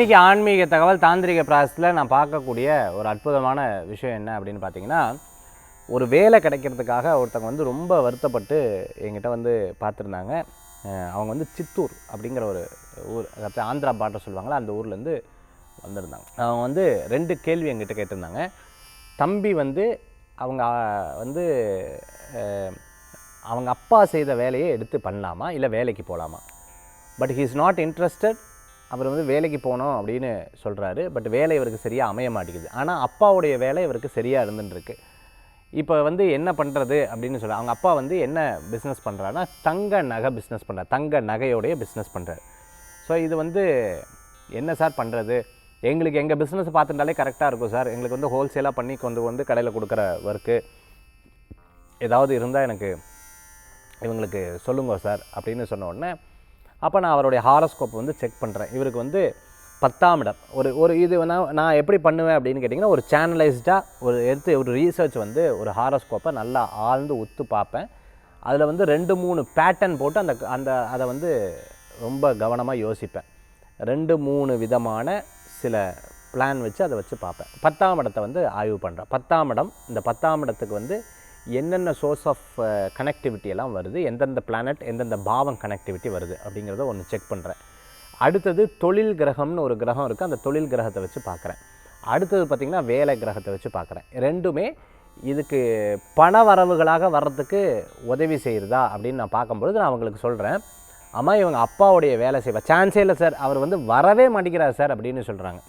இன்றைக்கி ஆன்மீக தகவல் தாந்திரிக பிராசத்தில் நான் பார்க்கக்கூடிய ஒரு அற்புதமான விஷயம் என்ன அப்படின்னு பார்த்தீங்கன்னா ஒரு வேலை கிடைக்கிறதுக்காக ஒருத்தவங்க வந்து ரொம்ப வருத்தப்பட்டு என்கிட்ட வந்து பார்த்துருந்தாங்க. அவங்க வந்து சித்தூர் அப்படிங்கிற ஒரு ஊர் அதாவது ஆந்திரா பாட்டை சொல்லுவாங்களா அந்த ஊர்லேருந்து வந்திருந்தாங்க. அவங்க வந்து ரெண்டு கேள்வி என்கிட்ட கேட்டிருந்தாங்க. தம்பி வந்து அவங்க வந்து அவங்க அப்பா செய்த வேலையை எடுத்து பண்ணலாமா? இல்லை வேலைக்கு போகலாமா but he is not interested அவர் வந்து வேலைக்கு போகணும் அப்படின்னு சொல்கிறாரு பட் வேலை இவருக்கு சரியாக அமைய மாட்டேங்குது. ஆனால் அப்பாவுடைய வேலை இவருக்கு சரியாக இருந்துருக்கு இப்போ வந்து என்ன பண்ணுறது அப்படின்னு சொல்ல அவங்க அப்பா வந்து என்ன பிஸ்னஸ் பண்ணுறாருன்னா தங்க நகை பிஸ்னஸ் பண்ணுறார் தங்க நகையோடைய பிஸ்னஸ் பண்ணுறாரு ஸோ இது வந்து என்ன சார் பண்ணுறது எங்களுக்கு எங்கள் பிஸ்னஸ் பார்த்துட்டாலே கரெக்டாக இருக்கும் சார் எங்களுக்கு வந்து ஹோல்சேலாக பண்ணி கொண்டு வந்து கடையில் கொடுக்குற ஒர்க்கு ஏதாவது இருந்தால் எனக்கு இவங்களுக்கு சொல்லுங்க சார் அப்படின்னு சொன்ன உடனே அப்போ நான் அவருடைய ஹாரோஸ்கோப் வந்து செக் பண்ணுறேன் இவருக்கு வந்து பத்தாம் இடம். ஒரு ஒரு இது நான் நான் எப்படி பண்ணுவேன் அப்படின்னு கேட்டிங்கன்னா ஒரு சேனலைஸ்டாக ஒரு எடுத்து ஒரு ரீசர்ச் வந்து ஒரு ஹாரோஸ்கோப்பை நல்லா ஆழ்ந்து உத்து பார்ப்பேன். அதில் வந்து ரெண்டு மூணு பேட்டர்ன் போட்டு அந்த அந்த அதை வந்து ரொம்ப கவனமாக யோசிப்பேன். ரெண்டு மூணு விதமான சில பிளான் வச்சு அதை வச்சு பார்ப்பேன். பத்தாம் இடத்தை வந்து ஆய்வு பண்ணுறேன் பத்தாம் இடம் இந்த பத்தாம் இடத்துக்கு வந்து என்னென்ன சோர்ஸ் ஆஃப் கனெக்டிவிட்டி எல்லாம் வருது எந்தெந்த பிளானட் எந்தெந்த பாவம் கனெக்டிவிட்டி வருது அப்படிங்கிறத ஒன்று செக் பண்ணுறேன் அடுத்தது தொழில் கிரகம்னு ஒரு கிரகம் இருக்குது அந்த தொழில் கிரகத்தை வச்சு பார்க்குறேன். அடுத்தது பார்த்திங்கன்னா வேலை கிரகத்தை வச்சு பார்க்குறேன். ரெண்டுமே இதுக்கு பண வரவுகளாக வர்றதுக்கு உதவி செய்கிறதா அப்படின்னு நான் பார்க்கும்பொழுது நான் அவங்களுக்கு சொல்கிறேன் அம்மா இவங்க அப்பாவுடைய வேலை செய்வா சான்ஸே இல்லை சார் அவர் வந்து வரவே மாட்டேங்கிறார் சார் அப்படின்னு சொல்கிறாங்க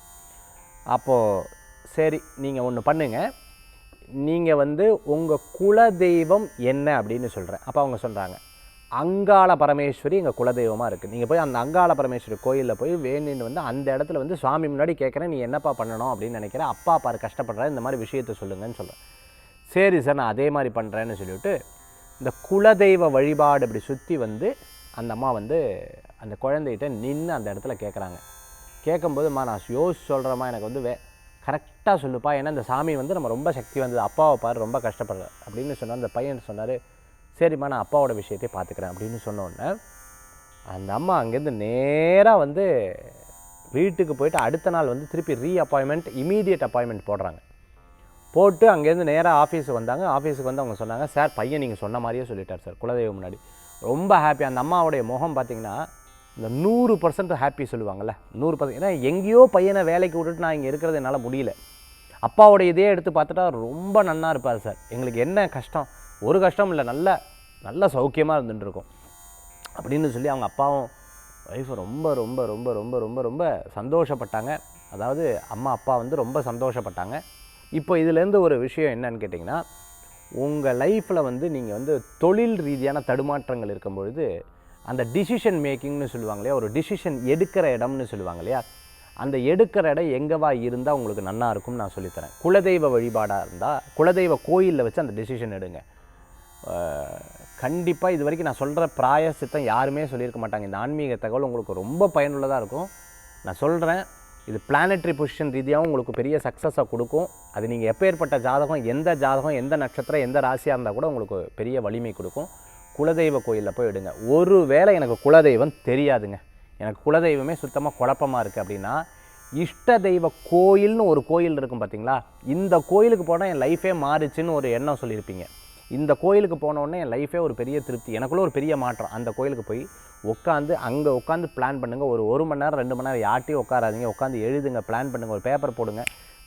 அப்போது சரி நீங்கள் ஒன்று பண்ணுங்கள் நீங்கள் வந்து உங்கள் குலதெய்வம் என்ன அப்படின்னு சொல்கிறேன் அப்போ அவங்க சொல்கிறாங்க அங்காள பரமேஸ்வரி எங்கள் குலதெய்வமாக இருக்குது நீங்கள் போய் அந்த அங்காள பரமேஸ்வரி கோயிலில் போய் வேணுன்னு வந்து அந்த இடத்துல வந்து சுவாமி முன்னாடி கேட்குறேன் நீ என்னப்பா பண்ணணும் அப்படின்னு நினைக்கிறேன் அப்பா பாரு கஷ்டப்படுற இந்த மாதிரி விஷயத்த சொல்லுங்கன்னு சொல்கிறேன் சரி சார் நான் அதே மாதிரி பண்ணுறேன்னு சொல்லிவிட்டு இந்த குலதெய்வ வழிபாடு இப்படி சுற்றி வந்து அந்த அம்மா வந்து அந்த குழந்தைகிட்ட நின்று அந்த இடத்துல கேட்குறாங்க கேட்கும்போதுமா நான் யோசிச்சு சொல்கிறேம்மா எனக்கு வந்து வே கரெக்டாக சொல்லுப்பா. ஏன்னா இந்த சாமி வந்து நம்ம ரொம்ப சக்தி வந்தது. அப்பாவை பாரு ரொம்ப கஷ்டப்படுற. அப்படின்னு சொன்னார் அந்த பையன் சொன்னார் சரிம்மா நான் அப்பாவோட விஷயத்தையே பார்த்துக்கிறேன். அப்படின்னு சொன்ன அந்த அம்மா அங்கேருந்து நேராக வந்து வீட்டுக்கு போயிட்டு அடுத்த நாள் வந்து திருப்பி ரீ அப்பாயின்மெண்ட் இமீடியட் அப்பாயின்மெண்ட் போடுறாங்க. போட்டு அங்கேருந்து நேராக ஆஃபீஸுக்கு வந்தாங்க. ஆஃபீஸுக்கு வந்து அவங்க சொன்னாங்க சார் பையன் நீங்கள் சொன்ன மாதிரியே சொல்லிட்டார் சார் குலதெய்வம் முன்னாடி. ரொம்ப ஹாப்பி அந்த அம்மாவுடைய முகம் பார்த்தீங்கன்னா இந்த நூறு பர்சன்ட் ஹாப்பி சொல்லுவாங்கள்ல நூறு பர்சன்ட் ஏன்னா எங்கேயோ பையனை வேலைக்கு விட்டுட்டு நான் இங்கே இருக்கிறது என்னால் முடியல. அப்பாவோட இதே எடுத்து பார்த்துட்டா ரொம்ப நன்னா இருப்பார் சார். எங்களுக்கு என்ன கஷ்டம்? ஒரு கஷ்டம் இல்லை நல்ல நல்ல சௌக்கியமாக இருந்துட்டுருக்கோம் அப்படின்னு சொல்லி அவங்க அப்பாவும் ஒய்ஃபை ரொம்ப ரொம்ப ரொம்ப ரொம்ப ரொம்ப ரொம்ப சந்தோஷப்பட்டாங்க. அதாவது அம்மா அப்பா வந்து ரொம்ப சந்தோஷப்பட்டாங்க. இப்போ இதுலேருந்து ஒரு விஷயம் என்னன்னு கேட்டிங்கன்னா உங்கள் லைஃப்பில் வந்து நீங்கள் வந்து தொழில் ரீதியான தடுமாற்றங்கள் இருக்கும் பொழுது அந்த டிசிஷன் மேக்கிங்னு சொல்லுவாங்க இல்லையா? ஒரு டிசிஷன் எடுக்கிற இடம்னு சொல்லுவாங்க இல்லையா? அந்த எடுக்கிற இடம் எங்கவா இருந்தால் உங்களுக்கு நல்லா இருக்கும்னு நான் சொல்லித்தரேன். குலதெய்வ வழிபாடாக இருந்தால் குலதெய்வ கோயிலில் வச்சு அந்த டிசிஷன் எடுங்க. கண்டிப்பாக இது வரைக்கும் நான் சொல்கிற பிராயசித்தம் யாருமே சொல்லியிருக்க மாட்டாங்க. இந்த ஆன்மீக தகவல் உங்களுக்கு ரொம்ப பயனுள்ளதாக இருக்கும். நான் சொல்கிறேன் இது பிளானட்ரி பொசிஷன் ரீதியாகவும் உங்களுக்கு பெரிய சக்ஸஸை கொடுக்கும். அது நீங்கள் எப்பேற்பட்ட ஜாதகம் எந்த ஜாதகம் எந்த நட்சத்திரம் எந்த ராசியாக இருந்தால் கூட உங்களுக்கு பெரிய வலிமை கொடுக்கும். குலதெய்வ கோயிலில் போய் எடுங்க. ஒரு வேளை எனக்கு குலதெய்வம் தெரியாதுங்க. எனக்கு குலதெய்வமே சுத்தமாக குழப்பமாக இருக்குது அப்படின்னா இஷ்ட தெய்வ கோயில்னு ஒரு கோயில் இருக்கும் பார்த்தீங்களா இந்த கோயிலுக்கு போனால் என் லைஃபே மாறிச்சுன்னு ஒரு எண்ணம் சொல்லியிருப்பீங்க. இந்த கோயிலுக்கு போன உடனே என் லைஃபே ஒரு பெரிய திருப்தி எனக்குள்ளே ஒரு பெரிய மாற்றம். அந்த கோயிலுக்கு போய் உட்காந்து அங்கே உட்காந்து பிளான் பண்ணுங்கள் ஒரு ஒரு மணி நேரம் ரெண்டு மணி நேரம் யார்ட்டையும் உட்காராதீங்க உட்காந்து எழுதுங்க பிளான் பண்ணுங்கள் ஒரு பேப்பர் போடுங்க.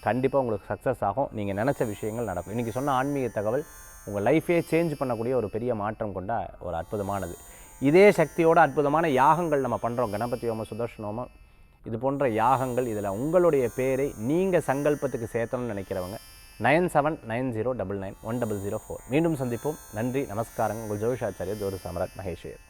கண்டிப்பாக உங்களுக்கு சக்ஸஸ் ஆகும். நீங்கள் நினச்ச விஷயங்கள் நடக்கும். இன்றைக்கி சொன்ன ஆன்மீக தகவல் உங்கள் லைஃபே சேஞ்ச் பண்ணக்கூடிய ஒரு பெரிய மாற்றம் கொண்ட ஒரு அற்புதமானது. இதே சக்தியோட அற்புதமான யாகங்கள் நம்ம பண்ணுறோம் கணபதி ஹோமம் சுதர்ஷன் ஹோமம் இது போன்ற யாகங்கள் இதில் உங்களுடைய பேரை நீங்கள் சங்கல்பத்துக்கு சேர்த்தணும்னு நினைக்கிறவங்க nine seven nine zero double nine one double zero four. மீண்டும் சந்திப்போம். நன்றி நமஸ்காரங்க. உங்கள் ஜோதிஷாச்சாரியர் ஜோதி சாம்ராட் மகேஷ்வர்